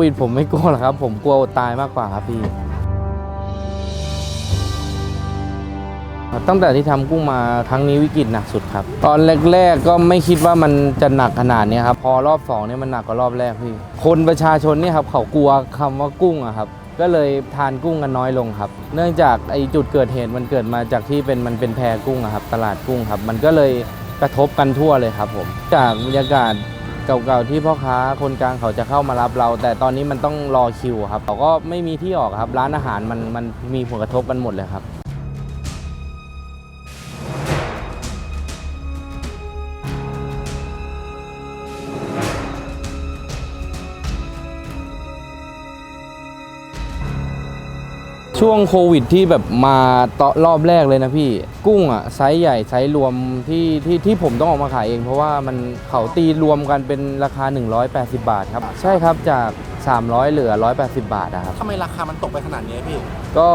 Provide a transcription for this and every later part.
วิดผมไม่กลัวหรอกครับ ผมกลัวอดตายมากกว่าครับพี่ ตั้งแต่ที่ทำกุ้งมาครั้งนี้วิกฤตหนักสุดครับ ตอนแรกๆก็ไม่คิดว่ามันจะหนักขนาดนี้ครับ พอรอบสองเนี่ยมันหนักกว่ารอบแรกพี่ คนประชาชนเนี่ยครับเขากลัวคำว่ากุ้งอะครับ ก็เลยทานกุ้งกันน้อยลงครับ เนื่องจากไอ้จุดเกิดเหตุมันเกิดมาจากที่เป็นมันเป็นแพกุ้งอะครับ ตลาดกุ้งครับ มันก็เลยกระทบกันทั่วเลยครับผม จากบรรยากาศ เก่าๆที่พ่อค้าคนกลางเขาจะเข้ามารับเรา แต่ตอนนี้มันต้องรอคิวครับเขาก็ไม่มีที่ออกครับ ร้านอาหารมันมันมีผลกระทบกันหมดเลยครับ ช่วงโควิดที่แบบมาตอนรอบแรกเลยนะพี่ กุ้งอะไซส์ใหญ่ไซส์รวมที่ที่ที่ผมต้องออกมาขายเอง เพราะว่ามันเขาตีรวมกันเป็นราคา 180 บาทครับ ใช่ครับจาก 300 เหลือ 180 บาทนะครับ ทำไมราคามันตกไปขนาดนี้พี่ ก็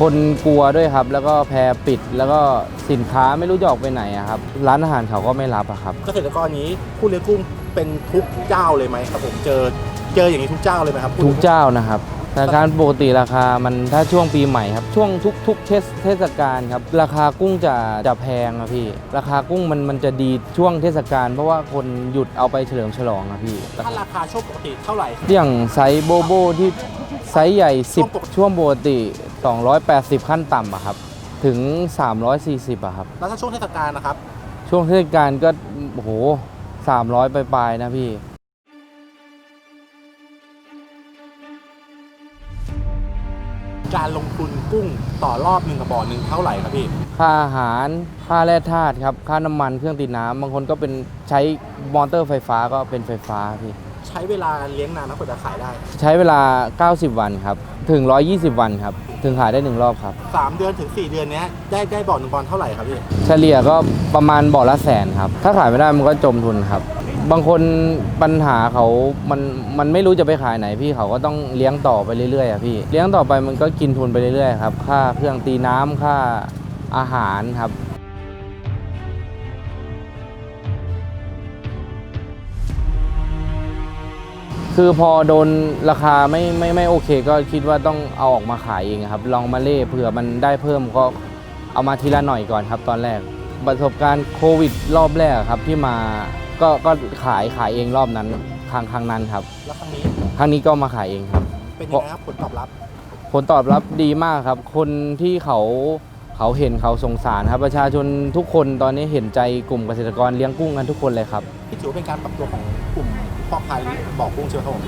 คนกลัวด้วยครับ แล้วก็แพรปิดแล้วก็สินค้าไม่รู้จะออกไปไหนอะครับ ร้านอาหารเขาก็ไม่รับอะครับ เกษตรกรนี้ผู้เลี้ยงกุ้งเป็นทุกเจ้าเลยไหมครับผมเจอเจออย่างนี้ทุกเจ้าเลยไหมครับทุกเจ้านะครับ แต่การปกติราคามันถ้าช่วงปีใหม่ครับ ช่วงทุกทุกเทศเทศกาลครับ ราคากุ้งจะจะแพงอะพี่ ราคากุ้งมันมันจะดีช่วงเทศกาลเพราะว่าคนหยุดเอาไปเฉลิมฉลองอะพี่ ถ้าราคาช่วงปกติเท่าไหร่ อย่างไซส์โบโบที่ไซส์ใหญ่ 10 ช่วงปกติ 280 ขั้นต่ำอะครับ ถึง 340อะครับ แล้วถ้าช่วงเทศกาลนะครับ ช่วงเทศกาลก็โอ้โห300ปลายๆนะพี่ การลงทุนกุ้งต่อรอบหนึ่งกระบอกหนึ่งเท่าไหร่ครับพี่ ค่าอาหาร ค่าแร่ธาตุครับ ค่าน้ำมันเครื่องตีน้ำบางคนก็เป็นใช้มอเตอร์ไฟฟ้าก็เป็นไฟฟ้าพี่ ใช้เวลาเลี้ยงนานนะกว่าจะขายได้ ใช้เวลา 90 วันครับ ถึง 120 วันครับ ถึงขายได้หนึ่งรอบครับ 3 เดือนถึง 4 เดือนเนี้ยได้ได้บ่อหนึ่งบอลเท่าไหร่ครับพี่ เฉลี่ยก็ประมาณบ่อละแสนครับ ถ้าขายไม่ได้มันก็จมทุนครับ บางคนปัญหาเขามันมันไม่รู้จะไปขายไหนพี่เขาก็ต้องเลี้ยงต่อไปเรื่อยๆอะพี่เลี้ยงต่อไปมันก็กินทุนไปเรื่อยๆครับค่าเครื่องตีน้ำค่าอาหารครับ คือพอโดนราคาไม่ไม่ไม่โอเค ก็คิดว่าต้องเอาออกมาขายเองครับ ลองมาเล่เผื่อมันได้เพิ่มก็เอามาทีละหน่อยก่อนครับ ตอนแรกประสบการณ์โควิดรอบแรกครับที่มา ก็ก็ขายขายเองรอบนั้นครั้งครั้งนั้นครับ แล้วครั้งนี้ครั้งนี้ก็มาขายเองครับ เป็นยังไงครับผลตอบรับ ผลตอบรับดีมากครับ คนที่เขาเขาเห็นเขาสงสารครับ ประชาชนทุกคนตอนนี้เห็นใจกลุ่มเกษตรกรเลี้ยงกุ้งกันทุกคนเลยครับ ที่ถือว่าเป็นการปรับตัวของกลุ่มพ่อค้าบ่อกุ้งใช่ไหมครับผ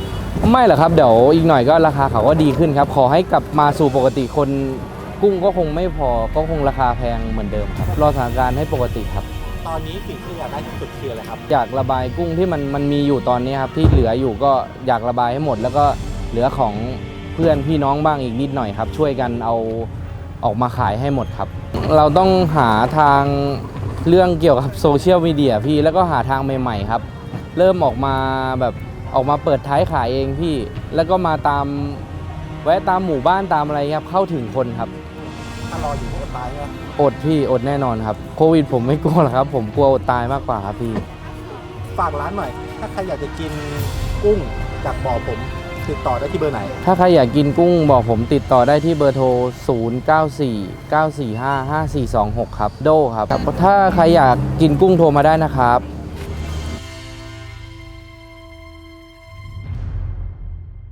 มไม่หรอกครับเดี๋ยวอีกหน่อยก็ราคาเขาก็ดีขึ้นครับ ขอให้กลับมาสู่ปกติคนกุ้งก็คงไม่พอก็คงราคาแพงเหมือนเดิมครับรอสถานการณ์ให้ปกติครับ ตอนนี้สิ่งที่อยากได้ที่สุดคืออะไรครับ อยากระบายกุ้งที่มันมันมีอยู่ตอนนี้ครับที่เหลืออยู่ก็อยากระบายให้หมด แล้วก็เหลือของเพื่อนพี่น้องบ้างอีกนิดหน่อยครับ ช่วยกันเอาออกมาขายให้หมดครับ เราต้องหาทางเรื่องเกี่ยวกับโซเชียลมีเดียพี่แล้วก็หาทางใหม่ๆครับ เริ่มออกมาแบบออกมาเปิดท้ายขายเองพี่ แล้วก็มาตามแวะตามหมู่บ้านตามอะไรครับเข้าถึงคนครับ ถ้ารออยู่ก็ตายนะอดพี่อดแน่นอนครับ โควิดผมไม่กลัวหรอกครับ ผมกลัวอดตายมากกว่าครับพี่ ฝากร้านหน่อย ถ้าใครอยากจะกินกุ้งจากบ่อผมติดต่อได้ที่เบอร์ไหน ถ้าใครอยากกินกุ้งบอกผมติดต่อได้ที่เบอร์โทร 0 9 4 9 4 5 5 4 2 6 ครับ โดครับถ้าใครอยากกินกุ้งโทรมาได้นะครับ